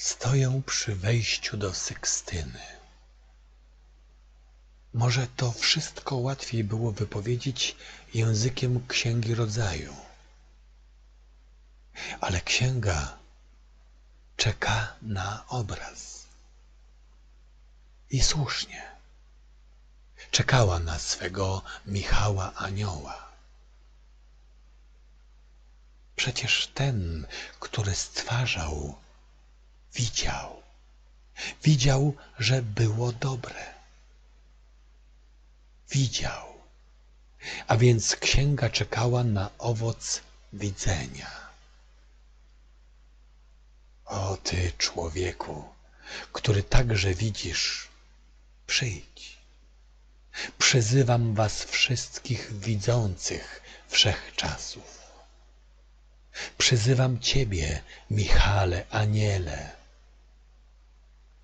Stoję przy wejściu do Sykstyny. Może to wszystko łatwiej było wypowiedzieć językiem Księgi Rodzaju. Ale księga czeka na obraz. I słusznie. Czekała na swego Michała Anioła. Przecież ten, który stwarzał, widział. Widział, że było dobre. Widział. A więc księga czekała na owoc widzenia. O ty człowieku, który także widzisz, przyjdź. Przyzywam was wszystkich widzących wszechczasów. Przyzywam Ciebie, Michale, Aniele.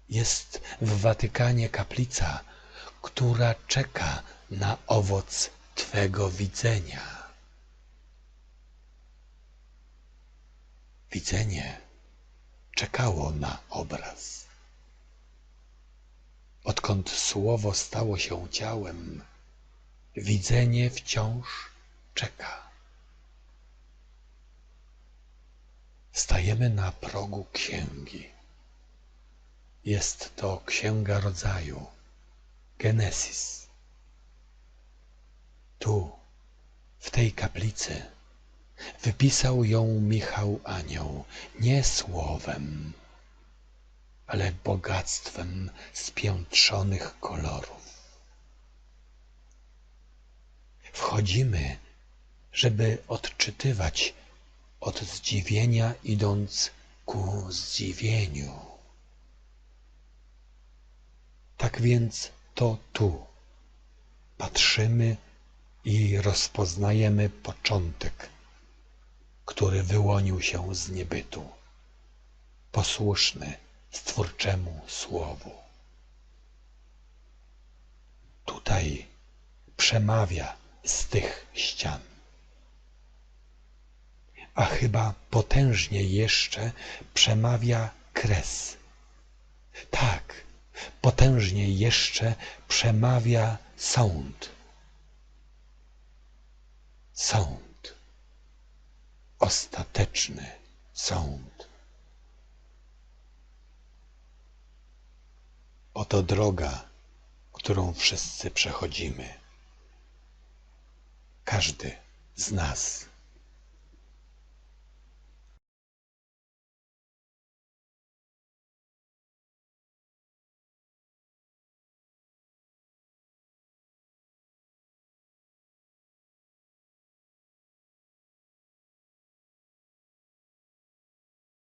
Jest w Watykanie kaplica, która czeka na owoc Twego widzenia. Widzenie czekało na obraz. Odkąd słowo stało się ciałem, widzenie wciąż czeka. Stajemy na progu księgi. Jest to księga rodzaju, Genesis. Tu, w tej kaplicy, wypisał ją Michał Anioł nie słowem, ale bogactwem spiętrzonych kolorów. Wchodzimy, żeby odczytywać od zdziwienia idąc ku zdziwieniu. Tak więc to tu patrzymy i rozpoznajemy początek, który wyłonił się z niebytu, posłuszny Stwórczemu Słowu. Tutaj przemawia z tych ścian a chyba potężniej jeszcze przemawia kres. Potężniej jeszcze przemawia sąd. Sąd. Ostateczny sąd. Oto droga, którą wszyscy przechodzimy. Każdy z nas.